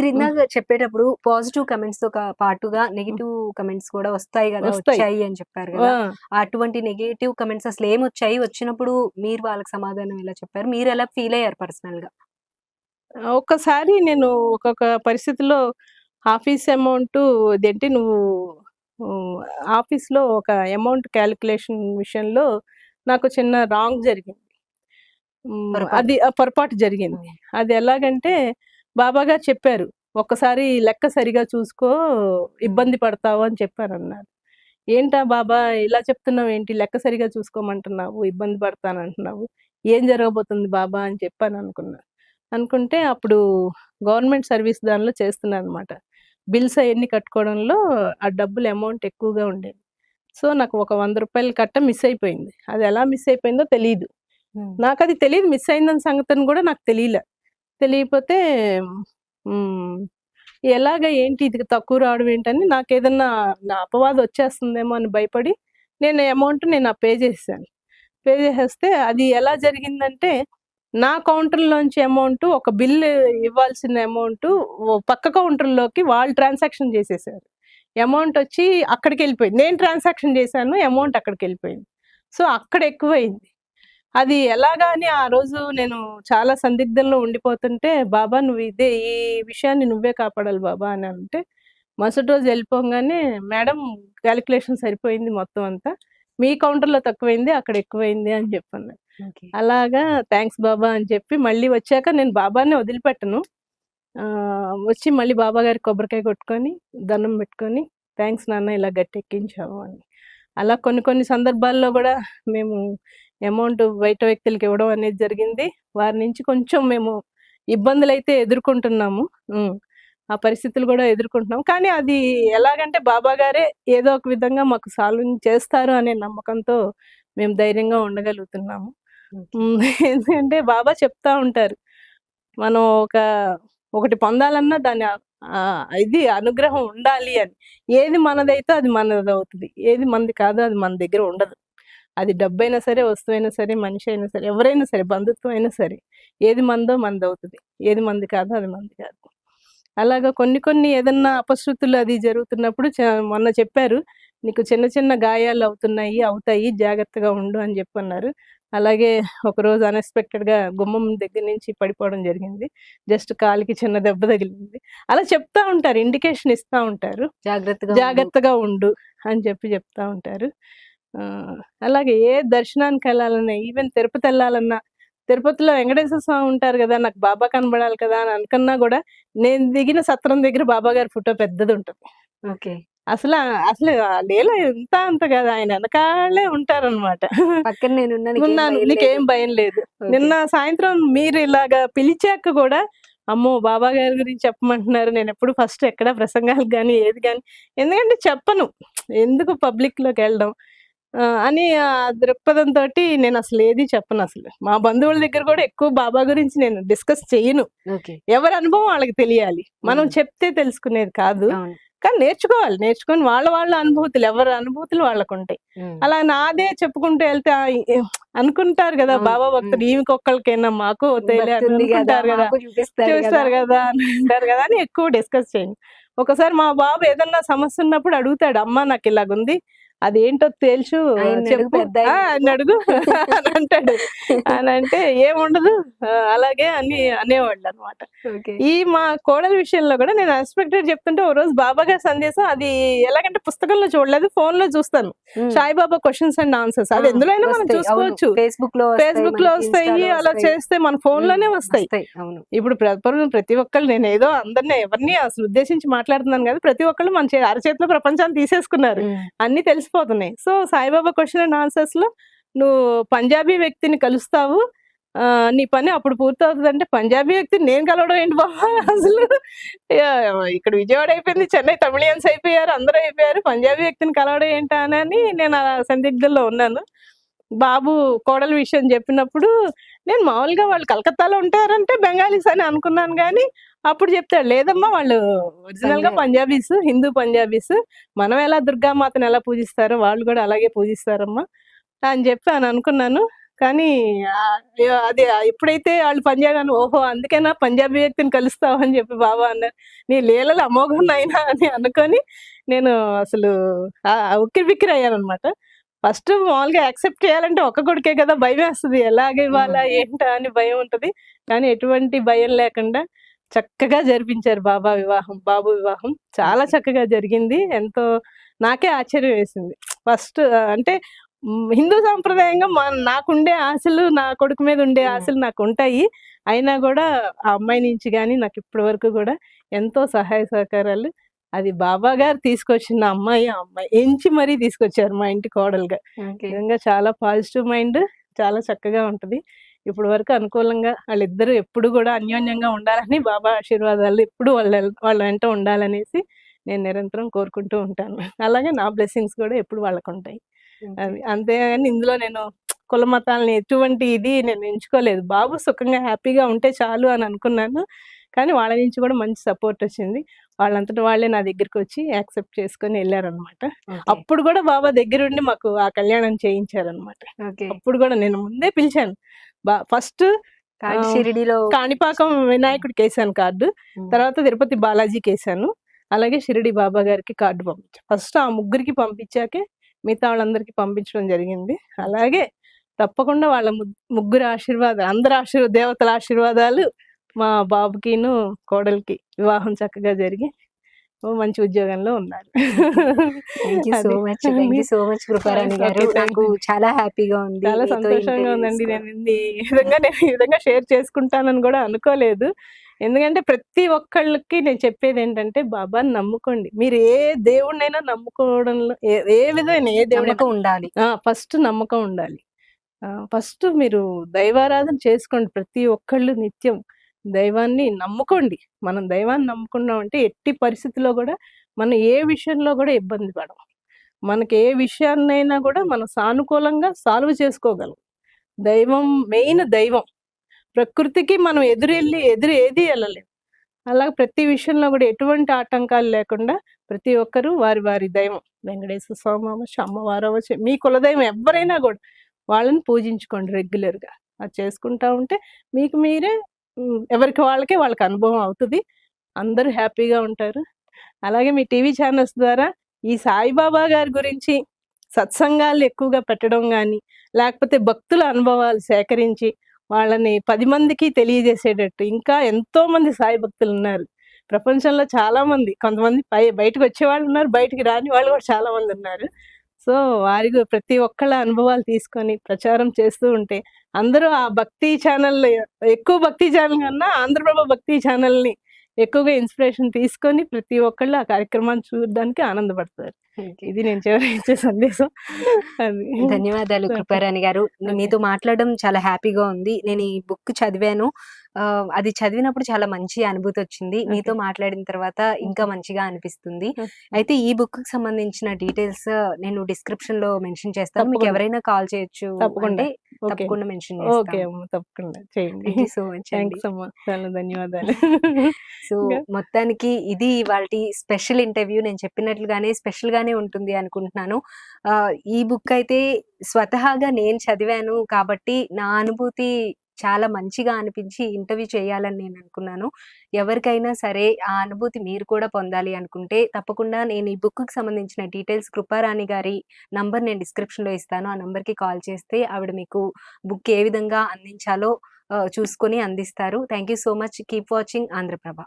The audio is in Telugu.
మీరు ఇందాక చెప్పేటప్పుడు పాజిటివ్ కమెంట్స్తో పాటుగా నెగిటివ్ కమెంట్స్ కూడా వస్తాయి కదా. వచ్చాయి అని చెప్పారు కదా. అటువంటి నెగిటివ్ కమెంట్స్ అసలు ఏం వచ్చాయి? వచ్చినప్పుడు మీరు వాళ్ళకి సమాధానం ఎలా చెప్పారు? మీరు ఎలా ఫీల్ అయ్యారు పర్సనల్గా ఒక్కసారి నేను ఒక్కొక్క పరిస్థితిలో ఆఫీస్ అమౌంట్ ఇదేంటి నువ్వు ఆఫీస్లో ఒక అమౌంట్ క్యాలిక్యులేషన్ విషయంలో నాకు చిన్న రాంగ్ జరిగింది. అది పొరపాటు జరిగింది. అది ఎలాగంటే బాబా గారు చెప్పారు ఒక్కసారి లెక్క సరిగా చూసుకో ఇబ్బంది పడతావు అని చెప్పారు అన్నారు ఏంటా బాబా ఇలా చెప్తున్నావు ఏంటి? లెక్క సరిగా చూసుకోమంటున్నావు ఇబ్బంది పడతాను అంటున్నావు ఏం జరగబోతుంది బాబా అని చెప్పాను అనుకున్నా అనుకుంటే అప్పుడు గవర్నమెంట్ సర్వీస్ దానిలో చేస్తున్నాను అనమాట బిల్స్ అవన్నీ కట్టుకోవడంలో ఆ డబ్బులు అమౌంట్ ఎక్కువగా ఉండేది. సో నాకు ఒక వంద రూపాయలు కట్ట మిస్ అయిపోయింది. అది ఎలా మిస్ అయిపోయిందో తెలియదు నాకు అది తెలియదు మిస్ అయిందని సంగతిని కూడా నాకు తెలియలే. తెలియకపోతే ఎలాగ ఏంటి ఇది తక్కువ రావడం ఏంటని నాకు ఏదన్నా నా అపవాదం వచ్చేస్తుందేమో అని భయపడి నేను అమౌంట్ నేను పే చేశాను పే చేసేస్తే అది ఎలా జరిగిందంటే నా కౌంటర్లోంచి అమౌంట్ ఒక బిల్లు ఇవ్వాల్సిన అమౌంట్ పక్క కౌంటర్లోకి వాళ్ళు ట్రాన్సాక్షన్ చేసేసారు. అమౌంట్ వచ్చి అక్కడికి వెళ్ళిపోయింది నేను ట్రాన్సాక్షన్ చేశాను అమౌంట్ అక్కడికి వెళ్ళిపోయింది సో అక్కడ ఎక్కువైంది. అది ఎలాగా అని ఆ రోజు నేను చాలా సందిగ్ధంలో ఉండిపోతుంటే బాబా నువ్వు ఇదే ఈ విషయాన్ని నువ్వే కాపాడాలి బాబా అని అంటే మరుసటి రోజు వెళ్ళిపోగానే మేడం క్యాలిక్యులేషన్ సరిపోయింది మొత్తం అంతా. మీ కౌంటర్లో తక్కువైంది అక్కడ ఎక్కువైంది అని చెప్పాను అలాగా థ్యాంక్స్ బాబా అని చెప్పి మళ్ళీ వచ్చాక నేను బాబాని వదిలిపెట్టను. వచ్చి మళ్ళీ బాబా గారి కొబ్బరికాయ కొట్టుకొని దండం పెట్టుకొని థ్యాంక్స్ నాన్న ఇలా గట్టెక్కించావు అని. అలా కొన్ని కొన్ని సందర్భాల్లో కూడా మేము అమౌంట్ బయట వ్యక్తులకి ఇవ్వడం అనేది జరిగింది. వారి నుంచి కొంచెం మేము ఇబ్బందులు అయితే ఎదుర్కొంటున్నాము ఆ పరిస్థితులు కూడా ఎదుర్కొంటున్నాం కానీ అది ఎలాగంటే బాబా గారే ఏదో ఒక విధంగా మాకు సాల్వ్ చేస్తారు అనే నమ్మకంతో మేము ధైర్యంగా ఉండగలుగుతున్నాము. ఎందుకంటే బాబా చెప్తా ఉంటారు. మనం ఒక ఒకటి పొందాలన్నా దాని ఇది అనుగ్రహం ఉండాలి అని. ఏది మనదైతే అది మనది అవుతుంది ఏది మనది కాదో అది మన దగ్గర ఉండదు. అది డబ్బైనా సరే వస్తువైనా సరే మనిషి అయినా సరే ఎవరైనా సరే బంధుత్వం అయినా సరే ఏది మందో మనది అవుతుంది ఏది మంది కాదో అది మంది కాదు. అలాగా కొన్ని కొన్ని ఏదన్నా అపశృతులు అది జరుగుతున్నప్పుడు మొన్న చెప్పారు నీకు చిన్న చిన్న గాయాలు అవుతున్నాయి అవుతాయి జాగ్రత్తగా ఉండు అని చెప్పన్నారు. అలాగే ఒకరోజు unexpected గా గుమ్మం దగ్గర నుంచి పడిపోవడం జరిగింది. జస్ట్ కాలికి చిన్న దెబ్బ తగిలింది. అలా చెప్తా ఉంటారు ఇండికేషన్ ఇస్తా ఉంటారు. జాగ్రత్తగా జాగ్రత్తగా ఉండు అని చెప్పి చెప్తా ఉంటారు. ఆ, అలాగే ఏ దర్శనానికి వెళ్ళాలన్నా ఈవెన్ తిరుపతి వెళ్ళాలన్నా తిరుపతిలో వెంకటేశ్వర స్వామి ఉంటారు కదా నాకు బాబా కనబడాలి కదా అని అనుకున్నా కూడా నేను దిగిన సత్రం దగ్గర బాబా గారి ఫోటో పెద్దది ఉంటుంది. ఓకే. అసలు అసలు లేలో ఎంత అంత కదా. ఆయన వెనకాలే ఉంటారన్నమాట. పక్కన నేను ఉన్నాను నీకేం భయం లేదు. నిన్న సాయంత్రం మీరు ఇలాగా పిలిచాక కూడా అమ్మో బాబా గారి గురించి చెప్పమంటున్నారు. నేను ఎప్పుడు ఫస్ట్ ఎక్కడ ప్రసంగాలు కానీ ఏది కానీ ఎందుకంటే చెప్పను. ఎందుకు పబ్లిక్లోకి వెళ్ళడం అని ఆ దృక్పథంతో నేను అసలు ఏది చెప్పను అసలు. మా బంధువుల దగ్గర కూడా ఎక్కువ బాబా గురించి నేను డిస్కస్ చేయను. ఎవరి అనుభవం వాళ్ళకి తెలియాలి. మనం. చెప్తే తెలుసుకునేది కాదు. కానీ నేర్చుకోవాలి. నేర్చుకొని వాళ్ళ వాళ్ళ అనుభూతులు ఎవరి అనుభూతులు వాళ్ళకు ఉంటాయి. అలా నాదే చెప్పుకుంటూ వెళ్తే అనుకుంటారు కదా బాబా భక్తులు ఉమ్. ఈమెకి ఒక్కళ్ళకైనా మాకు అనుకుంటారు కదా. చూస్తారు కదా అంటారు కదా అని ఎక్కువ డిస్కస్ చేయండి. ఒకసారి మా బాబు ఏదన్నా సమస్య ఉన్నప్పుడు అడుగుతాడు అమ్మ నాకు ఇలాగుంది అదేంటో అడుగు, చెప్పు. ఆయన. అడుగు. అని అంటాడు. అని అంటే ఏముండదు. అలాగే అని అనేవాళ్ళు అనమాట ఈ మా కోడల విషయంలో కూడా నేను అన్ఎక్స్పెక్టెడ్ చెప్తుంటే ఓ రోజు బాబా గారి సందేశం అది ఎలాగంటే పుస్తకంలో చూడలేదు ఫోన్లో చూస్తాను. Saibaba questions and answers. అది ఎందులో మనం. చూసుకోవచ్చు. ఫేస్బుక్లో ఫేస్బుక్లో వస్తాయి అలా. చేస్తే మన ఫోన్లోనే వస్తాయి. అవును. ఇప్పుడు ప్రతి ప్రతి ఒక్కళ్ళు నేను ఏదో అందరినీ ఎవరిని అసలు ఉద్దేశించి మాట్లాడుతున్నాను కదా ప్రతి ఒక్కళ్ళు మన చే- అరచేతిలో ప్రపంచాన్ని తీసేసుకున్నారు. అన్ని తెలిసిపోతున్నాయి. సో సాయిబాబా క్వశ్చన్ అండ్ ఆన్సర్స్లో నువ్వు పంజాబీ వ్యక్తిని కలుస్తావు. ఆ, నీ పని అప్పుడు పూర్తవుతుంది అంటే పంజాబీ వ్యక్తిని నేను కలవడం ఏంటి బాబా? అసలు యా, ఇక్కడ విజయవాడ అయిపోయింది చెన్నై తమిళియన్స్ అయిపోయారు అందరూ అయిపోయారు. పంజాబీ వ్యక్తిని కలవడం ఏంటా అని నేను ఆ సందిగ్ధంలో ఉన్నాను. బాబు కోడల విషయం చెప్పినప్పుడు నేను మామూలుగా వాళ్ళు కలకత్తాలో ఉంటారంటే బెంగాలీస్ అని అనుకున్నాను కానీ అప్పుడు చెప్తాడు లేదమ్మా వాళ్ళు ఒరిజినల్గా పంజాబ్. Punjabis Hindu Punjabis. మనం ఎలా దుర్గామాతను ఎలా పూజిస్తారో వాళ్ళు కూడా అలాగే పూజిస్తారమ్మా అని చెప్పి అని అనుకున్నాను. కానీ అది ఎప్పుడైతే వాళ్ళు పంజాబీ ఓహో అందుకేనా పంజాబీ వ్యక్తిని కలుస్తావు అని చెప్పి బాబా అన్నారు. నీ లీలలు అమోఘం అయినా అని అనుకొని నేను అసలు ఉక్కిరి బిక్కిరి అయ్యాను అనమాట ఫస్ట్ మామూలుగా యాక్సెప్ట్ చేయాలంటే ఒక్క కొడుకే కదా భయం వేస్తుంది ఎలాగ ఇవ్వాలా ఏంటా అని భయం ఉంటది. కానీ ఎటువంటి భయం లేకుండా చక్కగా జరిపించారు బాబా వివాహం బాబు వివాహం. చాలా చక్కగా జరిగింది. ఎంతో నాకే ఆశ్చర్యం వేసింది. ఫస్ట్ అంటే హిందూ సాంప్రదాయంగా మా నాకుండే ఆశలు నా కొడుకు మీద ఉండే. ఆశలు నాకు ఉంటాయి. అయినా కూడా ఆ అమ్మాయి నుంచి కానీ నాకు ఇప్పటి వరకు కూడా ఎంతో సహాయ సహకారాలు. అది బాబా గారు తీసుకొచ్చిన అమ్మాయి ఆ అమ్మాయి ఎంచి మరీ తీసుకొచ్చారు మా ఇంటి కోడలుగా. నిజంగా చాలా పాజిటివ్ మైండ్ చాలా చక్కగా ఉంటది. ఇప్పటి వరకు అనుకూలంగా వాళ్ళిద్దరూ ఎప్పుడు కూడా అన్యోన్యంగా ఉండాలని బాబా ఆశీర్వాదాలు ఎప్పుడు వాళ్ళ వాళ్ళ వెంట ఉండాలనేసి నేను నిరంతరం కోరుకుంటూ ఉంటాను. అలాగే నా బ్లెస్సింగ్స్ కూడా ఎప్పుడు వాళ్ళకు ఉంటాయి అది అంతేగాని ఇందులో నేను కుల మతాలని ఎటువంటి ఇది నేను ఎంచుకోలేదు. బాబు సుఖంగా హ్యాపీగా ఉంటే చాలు అని అనుకున్నాను. కానీ వాళ్ళ నుంచి కూడా మంచి సపోర్ట్ వచ్చింది. వాళ్ళంతటా వాళ్ళే నా దగ్గరికి వచ్చి యాక్సెప్ట్ చేసుకొని వెళ్ళారనమాట అప్పుడు కూడా బాబా దగ్గరుండి మాకు ఆ కళ్యాణం చేయించారనమాట అప్పుడు కూడా నేను ముందే పిలిచాను. ఫస్ట్ షిరిడిలో కాణిపాకం వినాయకుడికి వేసాను కార్డు తర్వాత తిరుపతి బాలాజీకి వేసాను అలాగే షిరిడి బాబా గారికి కార్డు పంపించాను ఫస్ట్ ఆ ముగ్గురికి పంపించాకే మిగతా వాళ్ళందరికీ పంపించడం జరిగింది. అలాగే తప్పకుండా వాళ్ళ ముగ్గురు ఆశీర్వాదాలు అందరి ఆశీర్వ దేవతల ఆశీర్వాదాలు మా బాబుకిను కోడలికి వివాహం చక్కగా జరిగి మంచి ఉద్యోగంలో ఉన్నారు. సో. మచ్ సో కృపారాణి గారు. నాకు. చాలా హ్యాపీగా ఉంది. చాలా సంతోషంగా ఉందండి. నేను ఈ విధంగా నేను ఈ విధంగా షేర్ చేసుకుంటానని కూడా అనుకోలేదు. ఎందుకంటే ప్రతి ఒక్కళ్ళకి నేను చెప్పేది ఏంటంటే బాబాని నమ్ముకోండి. మీరు ఏ దేవుడినైనా నమ్ముకోవడంలో ఏ ఏ విధమైన ఏ దేవుడైనా నమ్మకం ఉండాలి. ఫస్ట్ నమ్మకం ఉండాలి. ఫస్ట్ మీరు దైవారాధన చేసుకోండి ప్రతి ఒక్కళ్ళు నిత్యం. దైవాన్ని నమ్ముకోండి. మనం దైవాన్ని నమ్ముకున్నాం అంటే ఎట్టి పరిస్థితిలో కూడా మనం ఏ విషయంలో కూడా ఇబ్బంది పడం మనకి ఏ విషయాన్నైనా కూడా మనం సానుకూలంగా సాల్వ్ చేసుకోగలం. దైవం మెయిన్ దైవం. ప్రకృతికి మనం ఎదురెళ్ళి ఎదురు ఏది వెళ్ళలేము అలాగే ప్రతి విషయంలో కూడా ఎటువంటి ఆటంకాలు లేకుండా ప్రతి ఒక్కరూ వారి వారి దైవం. వెంకటేశ్వర స్వామి అవ్వచ్చు అమ్మవారు అవ్వచ్చు మీ కులదైవం ఎవరైనా కూడా వాళ్ళని పూజించుకోండి రెగ్యులర్గా. అది చేసుకుంటా ఉంటే మీకు మీరే ఎవరికి వాళ్ళకే వాళ్ళకి అనుభవం అవుతుంది. అందరూ హ్యాపీగా ఉంటారు. అలాగే మీ టీవీ ఛానల్స్ ద్వారా ఈ సాయిబాబా గారి గురించి సత్సంగాలు ఎక్కువగా పెట్టడం కానీ లేకపోతే భక్తుల అనుభవాలు సేకరించి వాళ్ళని పది మందికి తెలియజేసేటట్టు ఇంకా ఎంతో మంది సాయి భక్తులు ఉన్నారు. ప్రపంచంలో చాలా మంది. కొంతమంది పై బయటకు వచ్చే వాళ్ళు ఉన్నారు బయటికి రాని వాళ్ళు కూడా చాలా మంది ఉన్నారు. సో వారి ప్రతి ఒక్కళ్ళ అనుభవాలు తీసుకొని ప్రచారం చేస్తూ ఉంటే అందరూ ఆ భక్తి ఛానల్ ఎక్కువ భక్తి ఛానల్ కన్నా ఆంధ్రప్రభ భక్తి ఛానల్ని ఎక్కువగా ఇన్స్పిరేషన్ తీసుకొని ప్రతి ఒక్కళ్ళు ఆ కార్యక్రమాన్ని చూడడానికి ఆనందపడతారు. ఇది నేను చివరి ఇచ్చే సందేశం. అది. ధన్యవాదాలు. కృపారాణి గారు. మీతో మాట్లాడడం చాలా హ్యాపీగా ఉంది. నేను ఈ బుక్ చదివాను. అది చదివినప్పుడు చాలా మంచి అనుభూతి వచ్చింది మీతో మాట్లాడిన తర్వాత ఇంకా మంచిగా అనిపిస్తుంది. అయితే ఈ బుక్కి సంబంధించిన డీటెయిల్స్ నేను డిస్క్రిప్షన్లో మెన్షన్ చేస్తాను. మీకు. ఎవరైనా కాల్ చేయొచ్చు తప్పకుండా. తప్పకుండా మెన్షన్ ఓకే తప్పకుండా. చేయండి. సో మచ్ చాలా ధన్యవాదాలు. సో? మొత్తానికి ఇది వాళ్ళ స్పెషల్ ఇంటర్వ్యూ. నేను చెప్పినట్లుగానే స్పెషల్ గానే ఉంటుంది అనుకుంటున్నాను. ఈ బుక్ అయితే స్వతహాగా నేను చదివాను కాబట్టి నా అనుభూతి చాలా మంచిగా అనిపించి ఇంటర్వ్యూ చేయాలని నేను అనుకున్నాను. ఎవరికైనా సరే ఆ అనుభూతి మీరు కూడా పొందాలి అనుకుంటే తప్పకుండా నేను ఈ బుక్కి సంబంధించిన డీటెయిల్స్ కృపారాణి గారి నంబర్ నేను డిస్క్రిప్షన్లో ఇస్తాను. ఆ నంబర్కి కాల్ చేస్తే ఆవిడ మీకు బుక్ ఏ విధంగా అందించాలో చూసుకొని అందిస్తారు. Thank you so much. Keep watching Andhra Prabha.